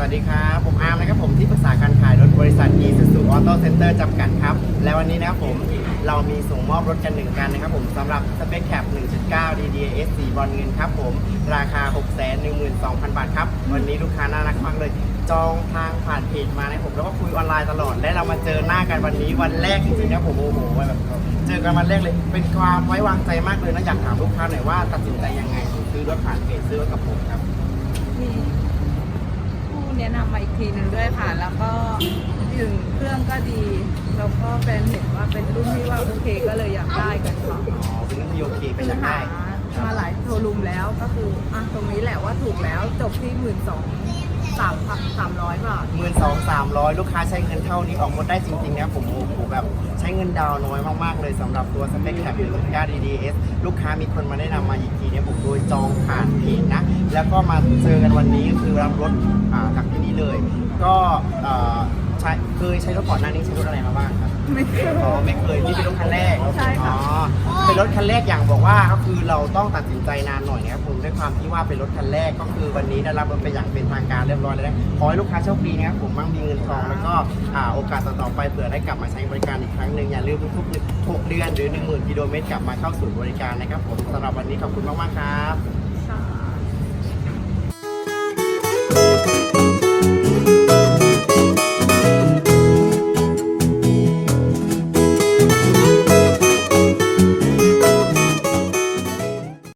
สวัสดีครับ ผมอาร์มนะครับผมที่ปรึกษาการขายรถบริษัท Isuzu Auto Center จำกัดครับ และวันนี้นะครับผมเรามีส่งมอบรถกันหนึ่งกันนะครับผมสำหรับ Space Cap 1.9 DDS 4บอลเงินครับผม ราคา 612,000 บาทครับ วันนี้ลูกค้าน่ารักมากเลย จองทางผ่านเพจมานะผมแล้วก็คุยออนไลน์ตลอด และเรามาเจอหน้ากันวันนี้วันแรกจริงๆนะผมโอ้โหแบบเจอกันวันแรกเลย เป็นความไว้วางใจมากเลยนะอยากถามลูกค้าหน่อยว่าตัดสินใจยังไงถึงซื้อรถผ่านเพจซื้อรถกับผมครับ มีผู้แนะนำมาอีก ทีหนึ่งด้วยค่ะ แล้วก็ถึงเครื่องก็ดี แล้วก็แฟนเห็นว่าเป็นรุ่นที่ว่าโอเคก็เลยอยากได้กันค่ะอ๋อเป็นเรื่องที่โอเคเป็นคือยังไงหามาหลายโชว์รูมแล้วก็คืออะตรงนี้แหละว่าถูกแล้วจบที่หมื่นสองสามพันสามร้อยบาท หมื่นสองสามร้อยลูกค้าใช้เงินเท่านี้ออกรถได้จริงๆนะผมโอ้โหแบบใช้เงินดาวน์น้อยมากๆเลยสำหรับตัวสเปคแคปหรือก้า DDS ลูกค้ามีคนมาแนะนำมาอีกทีเนี่ยผมโดยจองผ่านเพจนะ แล้วก็มาเจอกันวันนี้ก็คือรับรถอ่าจากที่นี่เลย ก็เอ่อใช้เคยใช้รถก่อนหน้านี้ใช้รถอะไรมาบ้างครับ ไม่เคย อ๋อไม่เคยนี่เป็นรถคันแรกใช่ค่ะ อ๋อเป็นรถคันแรกอย่างบอกว่าก็คือเราต้องตัดสินใจนานหน่อยนะครับผมด้วยความที่ว่าเป็นรถคันแรกก็คือวันนี้ได้รับรถไปอย่างเป็นทางการเรียบร้อยแล้วนะขอให้ลูกค้าโชคดีนะครับผมมั่งมีเงินทองแล้วก็อ่าโอกาสต่อๆไปเผื่อได้กลับมาใช้บริการอีกครั้งหนึ่งอย่าลืมทุกๆหกเดือนหรือ 10,000กิโลเมตรกลับมาเข้าสู่บริการนะครับผมสำหรับวันนี้ขอบคุณมากๆครับ ค่ะ